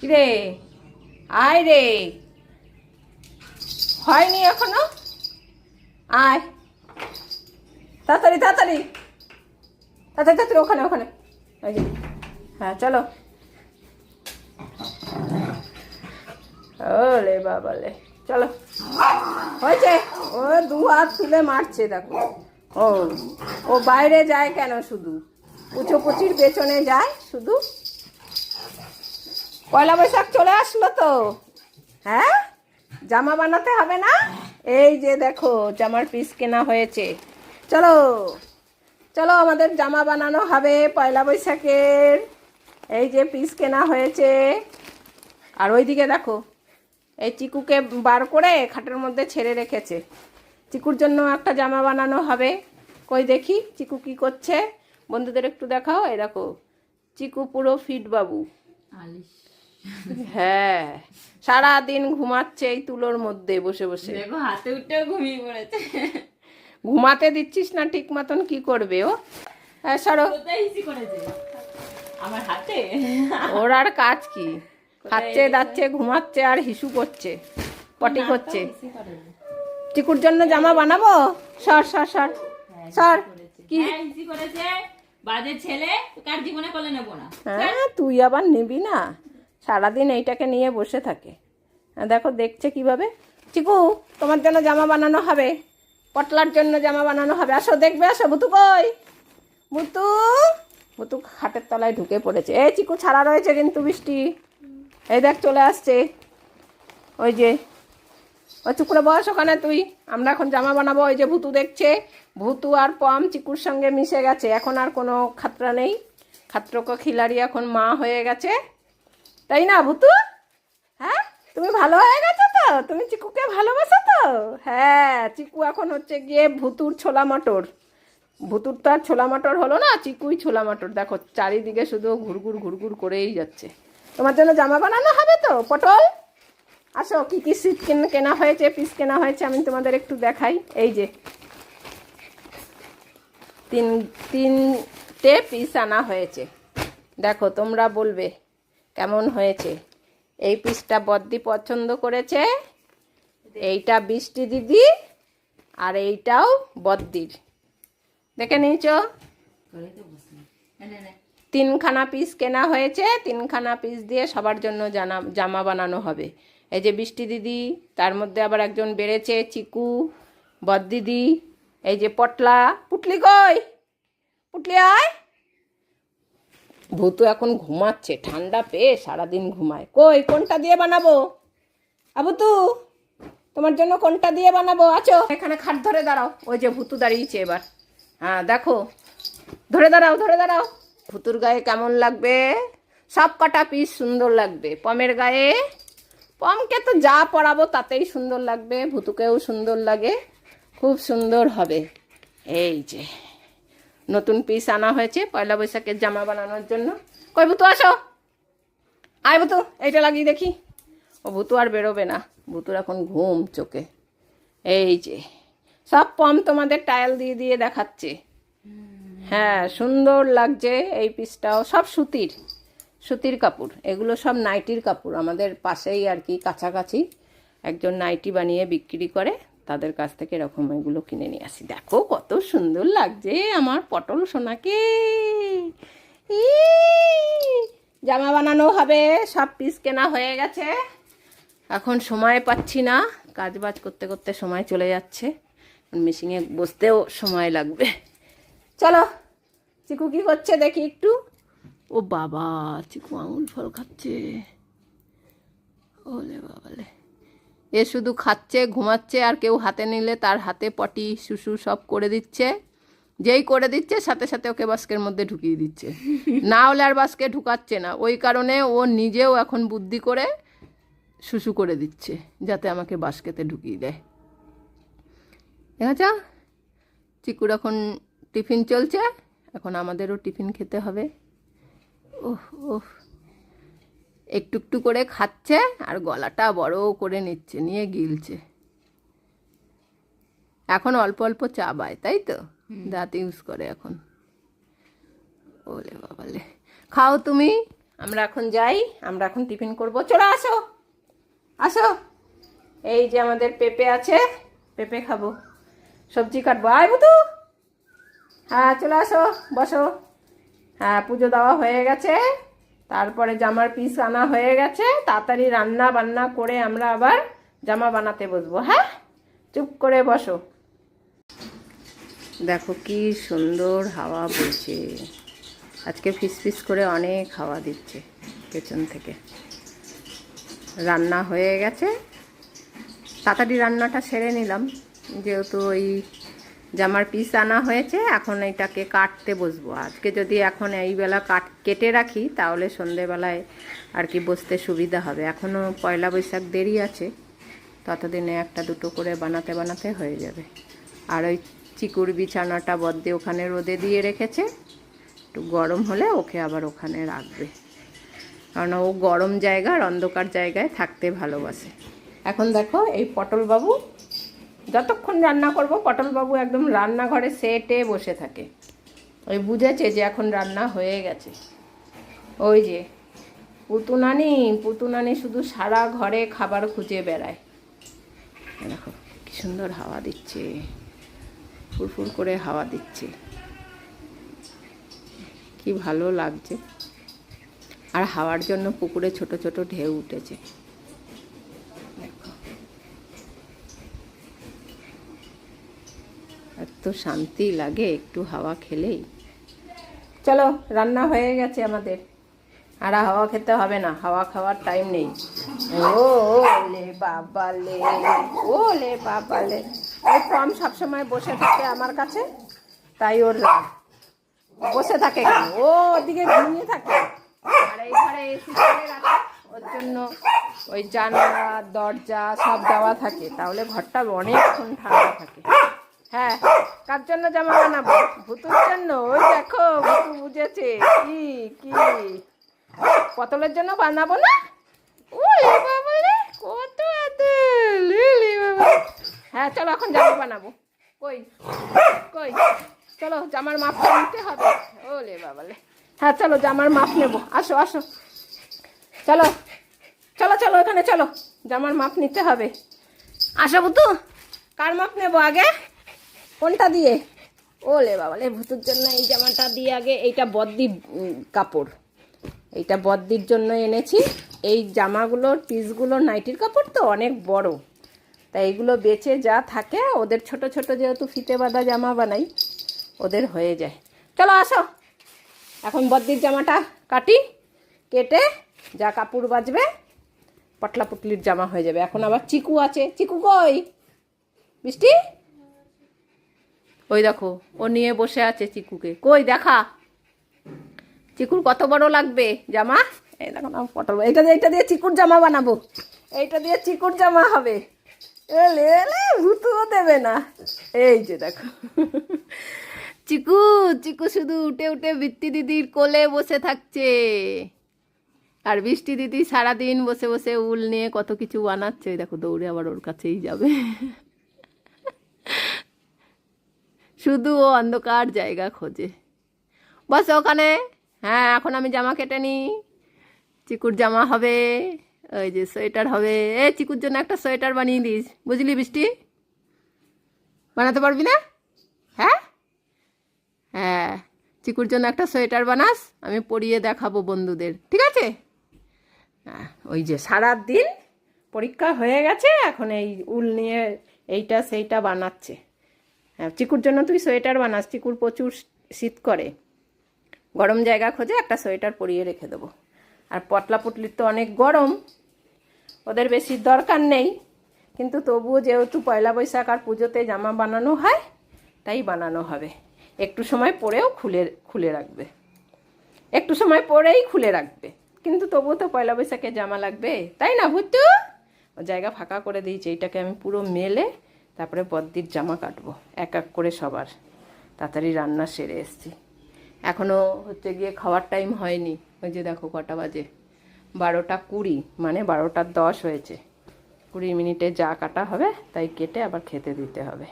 কিরে? আয় রে। হয়নি এখনও? আয়। তাড়াতাড়ি তাড়াতাড়ি। তাড়াতাড়ি তাড়াতাড়ি, ওখানে ওখানে। ওই যে। হ্যাঁ চলো। ওলে বাবালে। চলো। হয়েছে। ও দু হাত তুলে মারছে, দেখো। ও ও বাইরে যায় কেন শুধু? পুচো পুচির পেছনে যায় শুধু? পয়লা বৈশাখ চলে আসলো তো। হ্যাঁ? জামা বানাতে হবে না? এই যে দেখো, জামার পিস কেনা হয়েছে। চলো চলো আমাদের জামা বানানো হবে পয়লা বৈশাখের। এই যে পিস কেনা হয়েছে। আর ওইদিকে দেখো, এই চিকুকে বার করে খাটের মধ্যে ছেড়ে রেখেছে। চিকুর জন্য একটা জামা বানানো হবে। কই দেখি, চিকু কি করছে? বন্ধুদের একটু দেখাও। এই দেখো, চিকু পুরো ফিট বাবু আলিশ। হ্যাঁ সারা দিন ঘুমাচ্ছে এই তুলোর মধ্যে বসে বসে। দেখো হাতে উঠেও ঘুমিয়ে পড়েছে। ঘুমাতে দিচ্ছিস না ঠিক মতন কি করবে ও? হ্যাঁ সরো। আমার হাতে? ওর আর কাজ কি? খাচ্ছে দাচ্ছে ঘুমাচ্ছে আর হিসু করছে পটি করছে। চিকুর জন্য জামা বানাবো? সর সর সর। সর। কি? হ্যাঁ করেছে। বাজে ছেলে কার জীবনে করলে নেব না? হ্যাঁ তুই আবার নিবি না? সারাদিন এইটাকে নিয়ে বসে থাকে। দেখো, দেখছে কীভাবে? চিকু, তোমার জন্য জামা বানানো হবে। পটলার জন্য জামা বানানো হবে। আসো, দেখবে, আসো, বুতু কই? বুতু বুতু খাটের তলায় ঢুকে পড়েছে। এই চিকু, ছাড়া রয়েছে কিন্তু বৃষ্টি। এই দেখ, চলে আসছে। ওই যে ওই চুপ করে বস ওখানে তুই। আমরা এখন জামা বানাবো। ওই যে ভুতু দেখছে। ভুতু আর পম চিকুর সঙ্গে মিশে গেছে। এখন আর কোনো খাতরা নেই। খাত্রক খিলাড়ি এখন মা হয়ে গেছে। তাই না, ভুতু? হ্যাঁ? তুমি ভালো হয়ে গেছো তো? তুমি চিকুকে ভালোবাসো তো? হ্যাঁ চিকু এখন হচ্ছে গিয়ে ভুতুর ছোলা মটর। ভুতুর তো আর ছোলা মটর হলো না, চিকুই ছোলা মটর। দেখো, চারিদিকে শুধু ঘুরঘুর ঘুরঘুর করেই যাচ্ছে। তোমার জন্য জামা বানানো হবে তো, পটল? আসো, কি কি সিট কেনা হয়েছে, পিস কেনা হয়েছে, আমি তোমাদের একটু দেখাই। এই যে, তিন তিনটে পিস আনা হয়েছে। দেখো, তোমরা বলবে কেমন হয়েছে? এই পিসটা বদ্দি পছন্দ করেছে। এইটা বৃষ্টি দিদি আর এইটাও বদ্দির। দেখে নিয়েছ? তিনখানা পিস কেনা হয়েছে, তিনখানা পিস দিয়ে সবার জন্য জানা, জামা বানানো হবে। এই যে বৃষ্টি দিদি, তার মধ্যে আবার একজন বেড়েছে, চিকু বদ দিদি এই যে পটলা। পুটলি কই? পুটলি আয়। ভূতু এখন ঘুমাচ্ছে, ঠান্ডা পেয়ে সারাদিন ঘুমায়। কই, কোনটা দিয়ে বানাবো? আবু তু তোমার জন্য কোনটা দিয়ে বানাবো? আছো? এখানে খাট ধরে দাঁড়াও, ওই যে ভূতু দাঁড়িয়েছে এবার। হ্যাঁ দেখো, ধরে দাঁড়াও ধরে দাঁড়াও। ভুতুর গায়ে কেমন লাগবে? সব কটা পিস সুন্দর লাগবে। পমের গায়ে? পমকে তো যা পরাবো তাতেই সুন্দর লাগবে, ভুতুকেও সুন্দর লাগে, খুব সুন্দর হবে। এই যে। নতুন পিস আনা হয়েছে, পয়লা বৈশাখের জামা বানানোর জন্য। কই ভুতু, আসো। আয় ভুতু, এইটা লাগিয়ে দেখি। ও ভুতু আর বেরোবে না, ভুতুর এখন ঘুম চোখে। এই যে, সব পম তোমাদের টায়াল দিয়ে দিয়ে দেখাচ্ছে। হ্যাঁ সুন্দর লাগছে এই পিসটাও সব সুতির সুতির কাপড়। এগুলো সব নাইটির কাপড়, আমাদের পাশেই আর কি কাছাকাছি একজন নাইটি বানিয়ে বিক্রি করে। তাদের কাছ থেকে এরকম এগুলো কিনে নিয়ে আসি। দেখো কত সুন্দর লাগছে আমার পটল সোনাকে। জামা বানানো হবে, সব পিস কেনা হয়ে গেছে। এখন সময় পাচ্ছি না কাজ বাজ করতে করতে সময় চলে যাচ্ছে। মেশিনে বসতেও সময় লাগবে। চলো, চিকু কি করছে দেখি একটু। ও বাবা, চিকু আঙুল ফল খাচ্ছে ওলে বাবালে। এ শুধু খাচ্ছে, ঘুমাচ্ছে, আর কেউ হাতে নিলে তার হাতে পটি শুশু সব করে দিচ্ছে। যেই করে দিচ্ছে, সাথে সাথে ওকে বাস্কের মধ্যে ঢুকিয়ে দিচ্ছে। না হলে আর বাস্কে ঢুকাচ্ছে না। ওই কারণে ও নিজেও এখন বুদ্ধি করে শুশু করে দিচ্ছে, যাতে আমাকে বাস্কেতে ঢুকিয়ে দেয়। দেখা চিকুর এখন টিফিন চলছে। এখন আমাদেরও টিফিন খেতে হবে। ওহ ওহ। একটু একটু করে খাচ্ছে আর গলাটা বড় করে নিচ্ছে নিয়ে গিলছে। এখন অল্প অল্প চা বায় তাই তো? দাঁত ইউজ করে এখন। ওলে বাবালে। খাও তুমি। আমরা এখন যাই আমরা এখন টিফিন করব। চলো আসো আসো। এই যে আমাদের পেঁপে আছে পেঁপে খাব। সবজি কাটবো। আয় বুতু হ্যাঁ চলে আসো বসো। হ্যাঁ পুজো দেওয়া হয়ে গেছে। তারপরে জামার পিস আনা হয়ে গেছে, তাড়াতাড়ি রান্না বান্না করে আমরা আবার জামা বানাতে বসবো হ্যাঁ? চুপ করে বসো। দেখো কি সুন্দর হাওয়া বইছে। আজকে ফিস ফিস করে অনেক হাওয়া দিচ্ছে পেছন থেকে। রান্না হয়ে গেছে। তাড়াতাড়ি রান্নাটা সেরে নিলাম, যেহেতু ওই জামার পিস আনা হয়েছে, এখন এটাকে কাটতে বসবো। আজকে যদি এখন এই বেলা কাট কেটে রাখি, তাহলে সন্ধেবেলায় আর কি বসতে সুবিধা হবে। এখনও পয়লা বৈশাখ দেরি আছে, ততদিনে একটা দুটো করে বানাতে বানাতে হয়ে যাবে। আর ওই চিকুর বিছানাটা বদ্দে ওখানে রোদে দিয়ে রেখেছে, একটু গরম হলে ওকে আবার ওখানে রাখবে। কারণ ও গরম জায়গা আর অন্ধকার জায়গায় থাকতে ভালোবাসে। এখন দেখো এই পটল বাবু যতক্ষণ রান্না করব পটল বাবু একদম রান্নাঘরে সেটে বসে থাকে। ওই বুঝেছে যে এখন রান্না হয়ে গেছে। ওই যে, পুতুনানি পুতুনানি শুধু সারা ঘরে খাবার খুঁজে বেড়ায়। দেখো, কি সুন্দর হাওয়া দিচ্ছে। ফুরফুর করে হাওয়া দিচ্ছে। কি ভালো লাগছে। আর হাওয়ার জন্য পুকুরে ছোট ছোট ঢেউ উঠেছে। এত শান্তি লাগে একটু হাওয়া খেলেই। চলো, রান্না হয়ে গেছে আমাদের। আর হাওয়া খেতে হবে না, হাওয়া খাওয়ার টাইম নেই। ও লে বাবা ও লে বাবা ওই কম সবসময় বসে থাকে আমার কাছে, তাই ওর রাগ। বসে থাকে কেন? ও ওদিকে ঘুমিয়ে থাকে। আর এই ঘরে ওর জন্য ওই জানলা, দরজা সব দেওয়া থাকে। তাহলে ঘরটা অনেকক্ষণ ঠান্ডা থাকে। হ্যাঁ কার জন্য জামা বানাবো? ভুতুর জন্য? ওই দেখো, ভুতু বুঝেছে। কি কি? পটলের জন্য বানাবো না? ও এ বাবা রে কত আদল হ্যাঁ চলো এখন জামা বানাবো। কই? কই? চলো, জামার মাপটা নিতে হবে। ও লে বাবা লে হ্যাঁ চলো, জামার মাপ নেব। আসো আসো। চলো চলো চলো এখানে চলো। জামার মাপ নিতে হবে। আসো বুতু কার মাপ নেব আগে? কোনটা দিয়ে? ওলে বাবা ভুতুর জন্য এই জামাটা দিয়ে আগে এইটা বদ্দি কাপড়। এইটা বদ্দির জন্য এনেছি। এই জামাগুলোর পিসগুলো নাইটির কাপড় তো, অনেক বড়। তাই এইগুলো বেচে যা থাকে, ওদের ছোট ছোট যেহেতু ফিতে বাঁধা জামা বানাই, ওদের হয়ে যায়। চলো আসো। এখন বদ্দির জামাটা কাটি, কেটে যা কাপড় বাজবে পটলা পুটলির জামা হয়ে যাবে। এখন আবার চিকু আছে। চিকু কই? বৃষ্টি ওই দেখো, ও নিয়ে বসে আছে চিকুকে। কই, দেখা? চিকুর কত বড় লাগবে, জামা? এই দেখো না, পটল এইটা দিয়ে এইটা দিয়ে চিকুর জামা বানাবো। এইটা দিয়ে চিকুর জামা হবে। এলে এলে ভুতুও দেবে না। এই যে দেখো। চিকু চিকু শুধু উঠে উঠে বৃত্তি দিদির কোলে বসে থাকছে। আর বৃষ্টি দিদি সারাদিন বসে বসে উল নিয়ে কত কিছু বানাচ্ছে। দেখো, দৌড়ে আবার ওর কাছেই যাবে। শুধু ও অন্ধকার জায়গা খোঁজে। বস ওখানে? হ্যাঁ এখন আমি জামা কেটে নিই। চিকুর জামা হবে ওই যে সোয়েটার হবে। এ চিকুর জন্য একটা সোয়েটার বানিয়ে দিস। বুঝলি বৃষ্টি? বানাতে পারবি না? হ্যাঁ? হ্যাঁ চিকুর জন্য একটা সোয়েটার বানাস আমি পরিয়ে দেখাবো বন্ধুদের। ঠিক আছে? হ্যাঁ, ওই যে সারা দিন পরীক্ষা হয়ে গেছে এখন এই উল নিয়ে এইটা সেইটা বানাচ্ছে। চিকুর জন্য তুই সোয়েটার বানাস, চিকুর প্রচুর শীত করে। গরম জায়গা খোঁজে একটা সোয়েটার পরিয়ে রেখে দেবো। আর পটলা পুটলির তো অনেক গরম, ওদের বেশি দরকার নেই। কিন্তু তবুও যেহেতু পয়লা বৈশাখ আর পুজোতে জামা বানানো হয়, তাই বানানো হবে। একটু সময় পরেও খুলে খুলে রাখবে। একটু সময় পরেই খুলে রাখবে। কিন্তু তবুও তো পয়লা বৈশাখে জামা লাগবে, তাই না ও জায়গা ফাঁকা করে দিয়েছে এইটাকে আমি পুরো মেলে তারপরে বদ্দির জামা কাটবো, এক এক করে সবার। তাড়াতাড়ি রান্না সেরে এসছি। এখনও হচ্ছে গিয়ে খাওয়ার টাইম হয়নি। ওই যে দেখো কটা বাজে। বারোটা কুড়ি মানে বারোটা দশ হয়েছে। কুড়ি মিনিটে যা কাটা হবে, তাই কেটে আবার খেতে দিতে হবে।